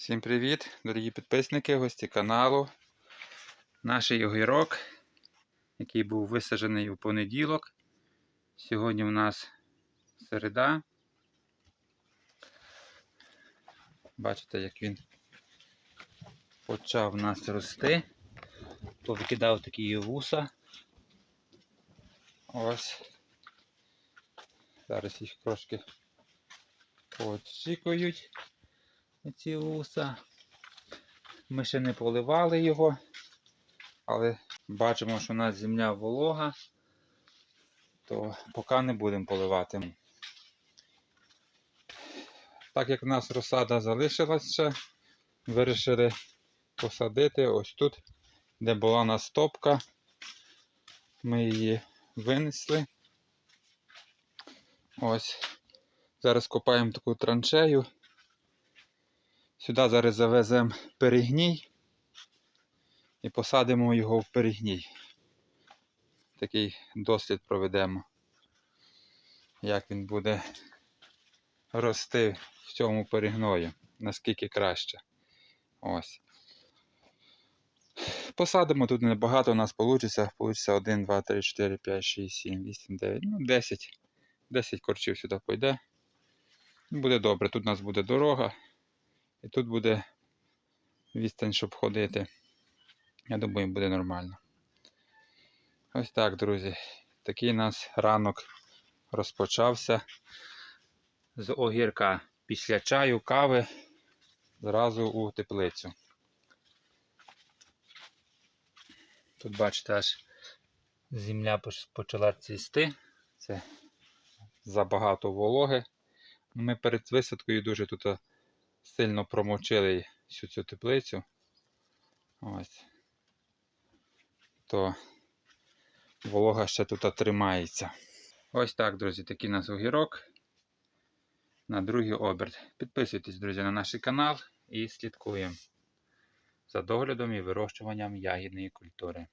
Всім привіт, дорогі підписники, гості каналу. Наш огірок, який був висаджений у понеділок. Сьогодні у нас середа. Бачите, як він почав у нас рости. Повикидав такі вуса. Ось. Зараз їх трошки поочікують ці вуса. Ми ще не поливали його, але бачимо, що у нас земля волога, то поки не будемо поливати. Так як в нас розсада залишилася, вирішили посадити ось тут, де була у нас топка. Ми її винесли. Ось. Зараз копаємо таку траншею. Сюди зараз завеземо перегній і посадимо його в перегній. Такий дослід проведемо, як він буде рости в цьому перегною, наскільки краще. Ось. Посадимо тут небагато, у нас вийде. Получиться 1, 2, 3, 4, 5, 6, 7, 8, 9, ну 10. 10 корчів сюди пойде. Буде добре, тут у нас буде дорога. І тут буде відстань, щоб ходити. Я думаю, буде нормально. Ось так, друзі. Такий у нас ранок розпочався з огірка. Після чаю, кави зразу у теплицю. Тут, бачите, аж земля почала цвісти. Це забагато вологи. Ми перед висадкою дуже тут сильно промочили всю цю теплицю. Ось. То волога ще тут тримається. Ось так, друзі, такий у нас огірок на другий оберт. Підписуйтесь, друзі, на наш канал і слідкуємо за доглядом і вирощуванням ягідної культури.